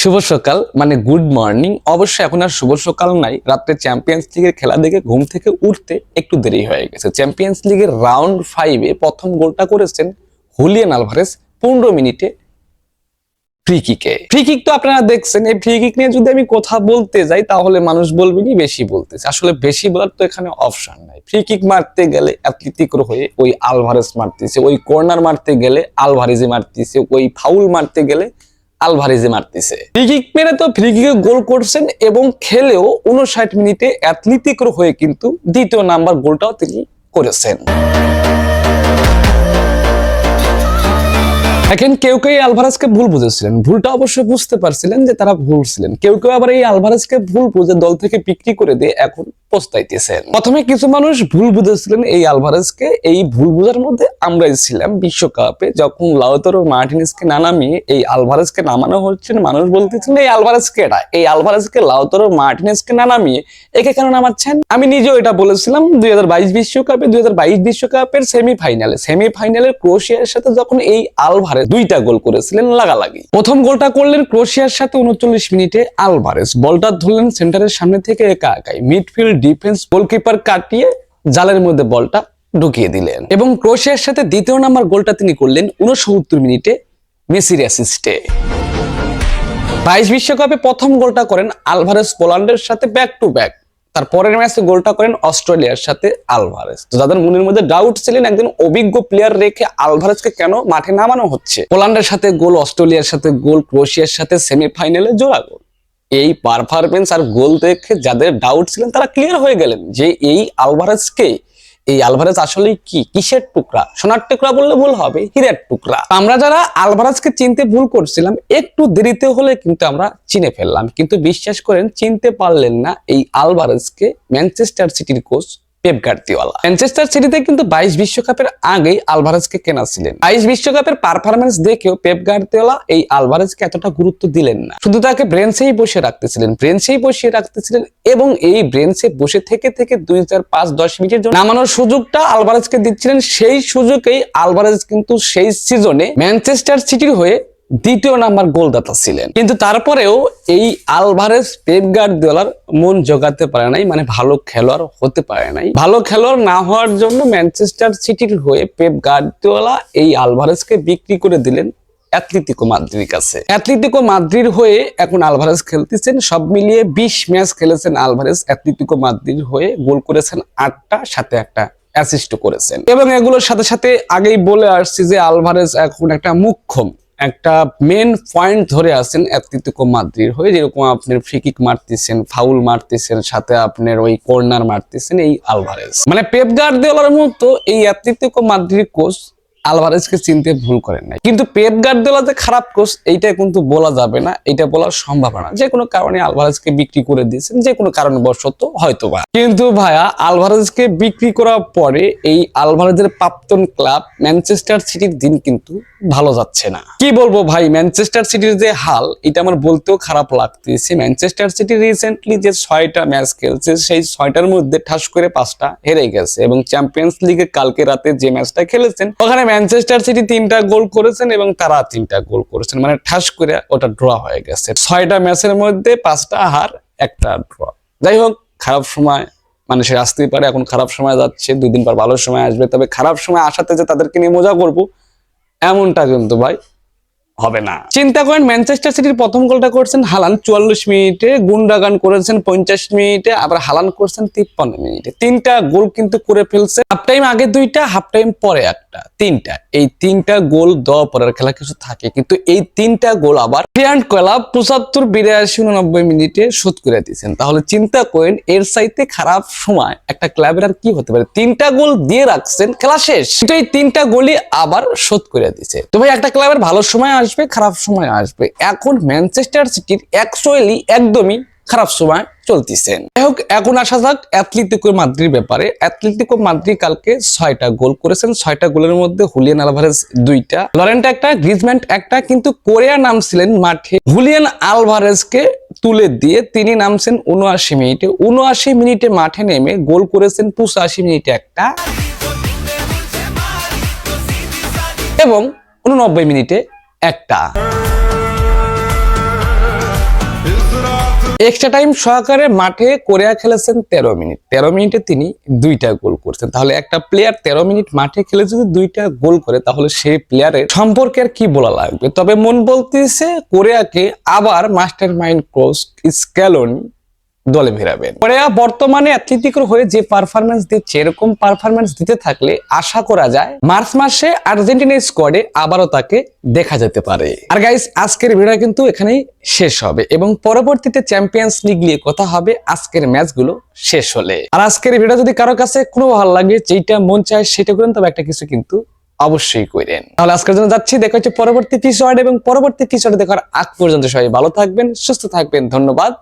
শুভ সকাল মানে good morning অবশ্যই এখন আর শুভ সকাল নাই। রাত্রে চ্যাম্পিয়ন্স লিগের খেলা দেখে ঘুম থেকে উঠতে একটু দেরি হয়ে গেছে। চ্যাম্পিয়ন্স লিগের রাউন্ড ফাইভে প্রথম গোলটা করেছেন হুলিয়ান আলভারেস পনেরো মিনিটে ফ্রি কিকে তো আপনারা দেখছেন। এই ফ্রি কিক নিয়ে যদি আমি কথা বলতে যাই, তাহলে মানুষ বলবেনি বেশি বলতেছে। আসলে বেশি বলার তো এখানে অপশন নাই। ফ্রি কিক মারতে গেলে অ্যাথলেটিকোর হয়ে ওই আলভারেস মারতেছে, ওই কর্নার মারতে গেলে আলভারেজে মারতেছে, ওই ফাউল মারতে গেলে আলভারেজে মারতেছে। ফ্রি কিক মেরে তো ফ্রি কিকে গোল করছেন এবং খেলেও উনষাট মিনিটে অ্যাথলেটিকোর হয়ে কিন্তু দ্বিতীয় নাম্বার গোলটাও তিনি করেছেন। এখন কেউ কেউ আলভারেজকে ভুল বুঝেছিলেন। ভুলটা অবশ্যই বুঝতে পারছিলেন যে তারা ভুল ছিলেন। কেউ কেউ আবার এই আলভারেজকে ভুল বুঝে দল থেকে বিক্রি করে দিয়ে এখন পস্তাইতেছেন। প্রথমে কিছু মানুষ ভুল বুঝেছিলেন এই আলভারেজকে। এই ভুল বুঝার মধ্যে আমরাই ছিলাম বিশ্বকাপে। যখন লাউতারো মার্টিনেসকে না নামিয়ে এই আলভারেজকে নামানো হচ্ছে, মানুষ বলতেছিলেন এই আলভারেজকে এটা এই আলভারেজকে লাউতারো মার্টিনেসকে না নামিয়ে একে কেন নামাচ্ছেন? আমি নিজেও এটা বলেছিলাম, দুই হাজার বাইশ বিশ্বকাপে, দুই হাজার বাইশ বিশ্বকাপের সেমিফাইনালে। সেমিফাইনালের ক্রোশিয়ার সাথে যখন এই আলভারেজ দুইটা গোল করেছিলেন লাগালাগি। প্রথম গোলটা করলেন ক্রোশিয়ার সাথে উনচল্লিশ মিনিটে আলভারেজ। বলটা ধরলেন সেন্টারের সামনে থেকে একা একাই। মিডফিল্ড ডিফেন্স গোলকিপার কাটিয়ে জালের মধ্যে বলটা ঢুকিয়ে দিলেন। এবং ক্রোশিয়ার সাথে দ্বিতীয় নাম্বার গোলটা তিনি করলেন উনসত্তর মিনিটে মেসির অ্যাসিস্টে বাইশ বিশ্বকাপে প্রথম গোলটা করেন আলভারেজ পোল্যান্ডের সাথে ব্যাক টু ব্যাক তার পরের ম্যাচে গোলটা করেন অস্ট্রেলিয়ার সাথে আলভারেজ তো যাদের মনের মধ্যে ডাউট ছিলেন, একজন অভিজ্ঞ প্লেয়ার রেখে আলভারেজকে কেন মাঠে নামানো হচ্ছে? পোল্যান্ডের সাথে গোল, অস্ট্রেলিয়ার সাথে গোল, ক্রোয়েশিয়ার সাথে সেমিফাইনালে জোড়া গোল। এই পারফরমেন্স আর গোল দেখে যাদের ডাউট ছিলেন তারা ক্লিয়ার হয়ে গেলেন যে এই আলভারেজকে, এই আলভারেজ আসলে কি? কিসের টুকরা? সোনার টুকরা বললে ভুল হবে, হীরের টুকরা। আমরা যারা আলভারেজকে চিনতে ভুল করছিলাম, একটু দেরিতে হলে কিন্তু আমরা চিনে ফেললাম। কিন্তু বিশ্বাস করেন, চিনতে পারলেন না এই আলভারেজকে ম্যানচেস্টার সিটির কোচ পেপ গার্দিওয়ালা ম্যানচেস্টার সিটিতে কিন্তু বাইশ বিশ্বকাপের আগেই আলভারেজকে কেনা ছিলেন। বাইশ বিশ্বকাপের পারফরমেন্স দেখেও পেপ গার্দিওলা এই আলভারেজকে এতটা গুরুত্ব দিলেন না। শুধু তাকে ব্রেন্সেই বসে রাখতেছিলেন ব্রেন্সেই বসে রাখতেছিলেন এবং এই ব্রেন্সে বসে থেকে থেকে দুই হাজার পাঁচ দশ মিনিটের জন্য নামানোর সুযোগটা আলভারেজকে দিচ্ছিলেন। সেই সুযোগেই আলভারেজ কিন্তু সেই সিজনে ম্যানচেস্টার সিটির হয়ে দ্বিতীয় নাম্বার গোলদাতা ছিলেন। কিন্তু তারপরেও এই আলভারেজ, পেপ গার্দিওলার মন জোগাতে পারে নাই মানে ভালো খেলোয়াড় হতে পারে নাই। ভালো খেলোয়াড় না হওয়ার জন্য ম্যানচেস্টার সিটির হয়ে পেপ গার্দিওলা এই আলভারেজকে বিক্রি করে দিলেন অ্যাথলেটিকো মাদ্রির কাছে। অ্যাথলেটিকো মাদ্রির হয়ে এখন আলভারেজ খেলতেছেন, সব মিলিয়ে বিশ ম্যাচ খেলেছেন আলভারেজ। অ্যাথলেটিকো মাদ্রির হয়ে গোল করেছেন আটটা, সাথে একটা অ্যাসিস্ট করেছেন। এবং এগুলোর সাথে সাথে আগেই বলে আসছি যে আলভারেজ এখন একটা মুখ্যম একটা মেন পয়েন্ট ধরে আসেন অ্যাথলেটিকো মাদ্রির হয়ে, যেরকম আপনার ফ্রিকিক মারতেছেন ফাউল মারতেছেন, সাথে আপনার ওই কর্নার মারতেছেন, এই আলভারেজ। মানে পেপ গার্দিওলার মতো এই অ্যাথলেটিকো মাদ্রির কোচ আলভারেজকে চিনতে ভুল করেন নাই। কিন্তু পেপ গার্দিওলা যে খারাপ কোচ এইটা কিন্তু বলা যাবে না এটা বলার সম্ভাবনা যে কোনো কারণে আলভারেজকে বিক্রি করে দিয়েছেন, যে কোনো কারণবশত হয়তো বা কিন্তু ভাইয়া, আলভারেজকে বিক্রি করার পরে এই আলভারেজের প্রাক্তন ক্লাব ম্যানচেস্টার সিটির দিন কিন্তু ভালো যাচ্ছে না। কি বলব ভাই, ম্যানচেস্টার সিটির যে হাল, এটা আমার বলতেও খারাপ লাগতেছে। ম্যানচেস্টার সিটি রিসেন্টলি যে ছয়টা ম্যাচ খেলছে, সেই ছয়টার মধ্যে ঠাস করে পাঁচটা হেরে গেছে। এবং চ্যাম্পিয়ন্স লিগে কালকে রাতে যে ম্যাচটা খেলেছেন, ওখানে ম্যানচেস্টার সিটি তিনটা গোল করেছেন এবং তারা তিনটা গোল করেছেন। মানে ঠাস করে ওটা ড্র হয়ে গেছে। ছয়টা ম্যাচের মধ্যে পাঁচটা হার, একটা ড্র যাই হোক, খারাপ সময় মানুষের আসতেই পারে, এখন খারাপ সময় যাচ্ছে, দুই দিন পর ভালো সময় আসবে। তবে খারাপ সময় আসাতে যে তাদেরকে নিয়ে মজা করব, এমনটা কিন্তু ভাই হবে না। চিন্তা করেন ম্যানচেস্টার সিটির প্রথম গোলটা করছেন হালান, চুয়াল্লিশ মিনিটে গুন্ডাগান করেছেন পঞ্চাশ মিনিটে, আবার হালান করছেন তিপ্পান্ন মিনিটে। তিনটা গোল কিন্তু করে ফেলছে। হাফ টাইম আগে দুইটা হাফ টাইম পরে একটা। তিনটা। এই তিনটা গোল দেওয়া পরের খেলা কিছু থাকে, কিন্তু এই তিনটা গোল আবার ফ্রিয়ান্ট কলা পঁচাত্তর বিরাশি উননব্বই মিনিটে শোধ করে দিয়েছেন। তাহলে চিন্তা করেন, এর সাইতে খারাপ সময় একটা ক্লাবের আর কি হতে পারে? তিনটা গোল দিয়ে রাখছেন, খেলা শেষ। এই তিনটা গোলই আবার শোধ করে দিছে তো ভাই, একটা ক্লাবের ভালো সময় আসবে, খারাপ সময় আসবে। এখন ম্যানচেস্টার সিটির অ্যাকচুয়ালি একদমই খারাপ সময় চলতেছেন যাই হোক এখন আসা যাক অ্যাথলেটিকো মাদ্রির ব্যাপারে। অ্যাথলেটিকো মাদ্রি কালকে ছয়টা গোল করেছেন। ছয়টা গোলের মধ্যে হুলিয়ান আলভারেজ দুইটা। লরেন্ট একটা গ্রিজম্যান্ট একটা, কিন্তু কোরিয়া নামছিলেন মাঠে। হুলিয়ান আলভারেজকে তুলে দিয়ে তিনি নামছেন উনআশি মিনিটে। উনআশি মিনিটে মাঠে নেমে গোল করেছেন পঁচাশি মিনিটে একটা। এবং উননব্বই মিনিটে একটা। এক্সট্রা টাইম সহকারে মাঠে কোরিয়া খেলেছেন তেরো মিনিট। তেরো মিনিটে তিনি দুইটা গোল করছেন। তাহলে একটা প্লেয়ার তেরো মিনিট মাঠে খেলে যদি দুইটা গোল করে, তাহলে সেই প্লেয়ারের সম্পর্কে আর কি বলা লাগবে? তবে মন বলতেছে কোরিয়াকে আবার মাস্টার মাইন্ড কোচ স্ক্যালোনি দলে ফেরাবেন কোরিয়া বর্তমানে অ্যাথলেটিকোর হয়ে যে পারফরমেন্স দিচ্ছে, এরকম পারফরমেন্স দিতে থাকলে আশা করা যায় মার্চ মাসে আর্জেন্টিনা স্কোয়াডে আবারও তাকে দেখা যেতে পারে। আর গাইস আজকের ভিডিও কিন্তু এখানেই শেষ হবে এবং পরবর্তীতে চ্যাম্পিয়ন্স লিগ নিয়ে কথা হবে। আজকের ম্যাচগুলো শেষ হলে। আর আজকের ভিডিও যদি কারও কাছে কোনো ভালো লাগে যেটা মন চায় সেটা করেন, তবে একটা কিছু কিন্তু অবশ্যই করেন। তাহলে আজকের জন্য যাচ্ছি, দেখা হচ্ছে পরবর্তী এপিসোড এবং পরবর্তী এপিসোড দেখার আগ পর্যন্ত সবাই ভালো থাকবেন, সুস্থ থাকবেন, ধন্যবাদ।